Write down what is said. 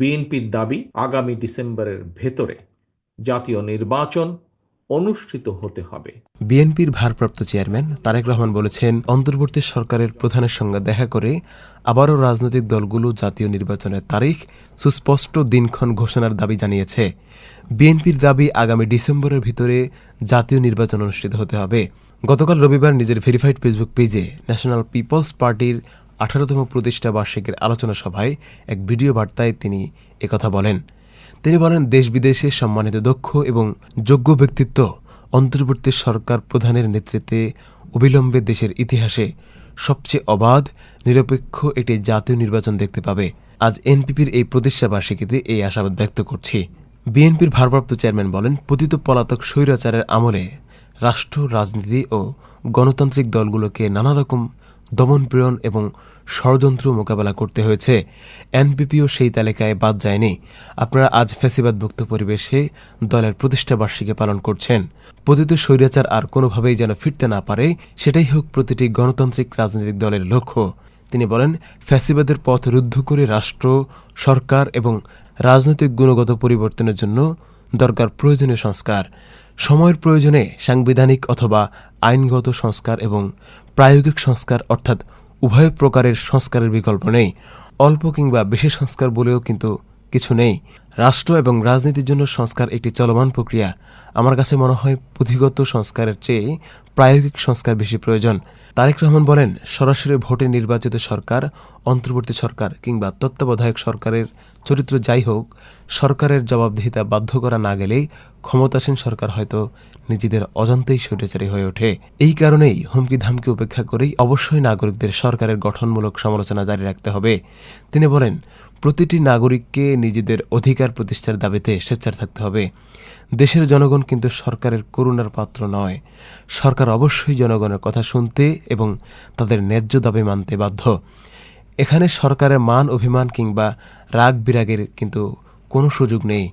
বিএনপির দাবি আগামী ডিসেম্বরের ভেতরে জাতীয় নির্বাচন অনুষ্ঠিত হতে হবে। বিএনপির ভারপ্রাপ্ত চেয়ারম্যান তারেক রহমান বলেছেন, অন্তর্বর্তী সরকারের প্রধানের সঙ্গে দেখা করে আবারও রাজনৈতিক দলগুলো জাতীয় নির্বাচনের তারিখ, সুস্পষ্ট দিনক্ষণ ঘোষণার দাবি জানিয়েছে। বিএনপির দাবি আগামী ডিসেম্বরের ভিতরে জাতীয় নির্বাচন অনুষ্ঠিত হতে হবে। গতকাল রবিবার নিজের ভেরিফাইড ফেসবুক পেজে ন্যাশনাল পিপলস পার্টির আঠারোতম প্রতিষ্ঠা বার্ষিকীর আলোচনা সভায় এক ভিডিও বার্তায় তিনি একথা বলেন। তিনি বলেন, দেশ বিদেশে সম্মানিত, দক্ষ এবং যোগ্য ব্যক্তিত্ব অন্তর্বর্তী সরকার প্রধানের নেতৃত্বে অবিলম্বে দেশের ইতিহাসে সবচেয়ে অবাধ, নিরপেক্ষ একটি জাতীয় নির্বাচন দেখতে পাবে। আজ এনপিপির এই প্রতিষ্ঠা বার্ষিকীতে এই আশাবাদ ব্যক্ত করছি। বিএনপির ভারপ্রাপ্ত চেয়ারম্যান বলেন, পতিত পলাতক স্বৈরাচারের আমলে রাষ্ট্র, রাজনীতি ও গণতান্ত্রিক দলগুলোকে নানা রকম দমনপীড়ন এবং ষড়যন্ত্র মোকাবেলা করতে হয়েছে। এনপিপিও সেই তালিকায় বাদ যায়নি। আপনারা আজ ফ্যাসিবাদমুক্ত পরিবেশে দলের প্রতিষ্ঠা বার্ষিকী পালন করছেন। পতিত স্বৈরাচার আর কোনোভাবেই যেন ফিরতে না পারে, সেটাই হোক প্রতিটি গণতান্ত্রিক রাজনৈতিক দলের লক্ষ্য। তিনি বলেন, ফ্যাসিবাদের পথ রুদ্ধ করে রাষ্ট্র, সরকার এবং রাজনৈতিক গুণগত পরিবর্তনের জন্য দরকার প্রয়োজনীয় সংস্কার। সময়ের প্রয়োজনে সাংবিধানিক অথবা আইনগত সংস্কার এবং প্রায়োগিক সংস্কার অর্থাৎ উভয় প্রকারের সংস্কারের বিকল্প নেই। অল্প কিংবা বেশি সংস্কার বলেও কিন্তু কিছু নেই। রাষ্ট্র এবং রাজনীতির জন্য সংস্কার একটি চলমান প্রক্রিয়া। আমার কাছে মনে হয় পুঁথিগত সংস্কারের চেয়ে প্রায়োগিক সংস্কার বেশি প্রয়োজন। তারেক রহমান বলেন, সরাসরি ভোটে নির্বাচিত সরকার, অন্তর্বর্তী সরকার কিংবা তত্ত্বাবধায়ক সরকারের চরিত্র যাই হোক, সরকারের জবাবদিহিতা বাধ্য করা না গেলেই ক্ষমতাসীন সরকার হয়তো নিজেদের অজান্তেই স্বৈরাচারী হয়ে ওঠে। এই কারণেই হুমকি ধামকি উপেক্ষা করেই অবশ্যই নাগরিকদের সরকারের গঠনমূলক সমালোচনা জারি রাখতে হবে। তিনি বলেন প্রতিটি নাগরিককে নিজেদের অধিকার প্রতিষ্ঠার দাবিতে স্বেচ্ছার থাকতে হবে। দেশের জনগণ কিন্তু সরকারের করুণার পাত্র নয়। সরকার অবশ্যই জনগণের কথা শুনতে এবং তাদের ন্যায্য দাবি মানতে বাধ্য। এখানে সরকারের মান, অভিমান কিংবা রাগ বিরাগের কিন্তু কোনো সুযোগ নেই।